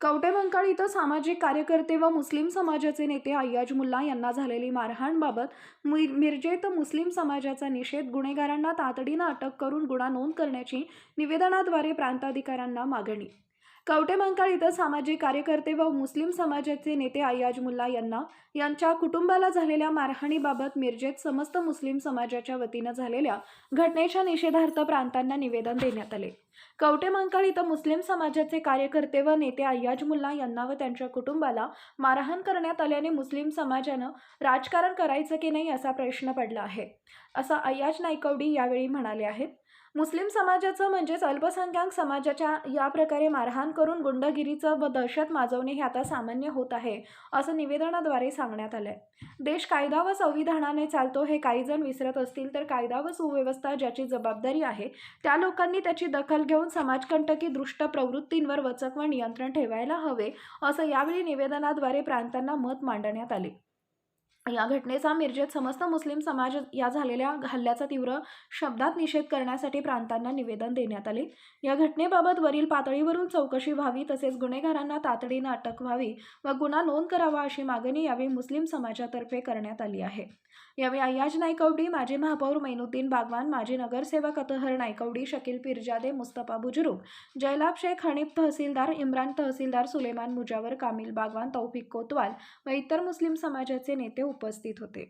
कवटेमंकाळ इथं सामाजिक कार्यकर्ते व मुस्लिम समाजाचे नेते अय्याज मुल्ला यांना झालेली मारहाणबाबत मिरजेत मुस्लिम समाजाचा निषेध गुन्हेगारांना तातडीनं अटक करून गुन्हा नोंद करण्याची निवेदनाद्वारे प्रांताधिकाऱ्यांना मागणी कवटेमंकाळ इथं सामाजिक कार्यकर्ते व मुस्लिम समाजाचे नेते अय्याज मुल्ला यांना यांच्या कुटुंबाला झालेल्या मारहाणीबाबत मिरजेत समस्त मुस्लिम समाजाच्या वतीनं झालेल्या घटनेच्या निषेधार्थ प्रांतांना निवेदन देण्यात आले. कवटेमंकाळ इथं मुस्लिम समाजाचे कार्यकर्ते व नेते अय्याज मुल्ला यांना व त्यांच्या कुटुंबाला मारहाण करण्यात आल्याने मुस्लिम समाजानं राजकारण करायचं की नाही असा प्रश्न पडला आहे. असं अय्याज नायकवडी यावेळी म्हणाले आहेत. मुस्लिम समाजाचं म्हणजेच अल्पसंख्याक समाजाच्या या प्रकारे मारहाण करून गुंडगिरीचं व दहशत माजवणे हे आता सामान्य होत आहे असं निवेदनाद्वारे सांगण्यात आलंय. देश कायदा व संविधानाने चालतो हे काही जण विसरत असतील तर कायदा व सुव्यवस्था ज्याची जबाबदारी आहे त्या लोकांनी त्याची दखल घेऊन समाजकंटकी दृष्ट प्रवृत्तींवर वचक व नियंत्रण ठेवायला हवे असं यावेळी निवेदनाद्वारे प्रांतांना मत मांडण्यात आले. या घटनेचा मिरजेत समस्त मुस्लिम समाज या झालेल्या हल्ल्याचा तीव्र शब्दात निषेध करण्यासाठी प्रांतांना निवेदन देण्यात आले. या घटनेबाबत वरील पातळीवरून चौकशी व्हावी तसेच गुन्हेगारांना तातडीनं अटक व्हावी व गुन्हा नोंद करावा अशी मागणी यावेळी मुस्लिम समाजातर्फे करण्यात आली आहे. यावेळी अय्याज नायकवडी माजी महापौर मैनुद्दीन बागवान माजी नगरसेवक अतहर नायकवडी शकील पिरजादे मुस्तफा बुजुर्ग जयलाब शेख हनीफ तहसीलदार इम्रान तहसीलदार सुलेमान मुजावर कामिल बागवान तौफिक कोतवाल व इतर मुस्लिम समाजाचे नेते उपस्थित होते.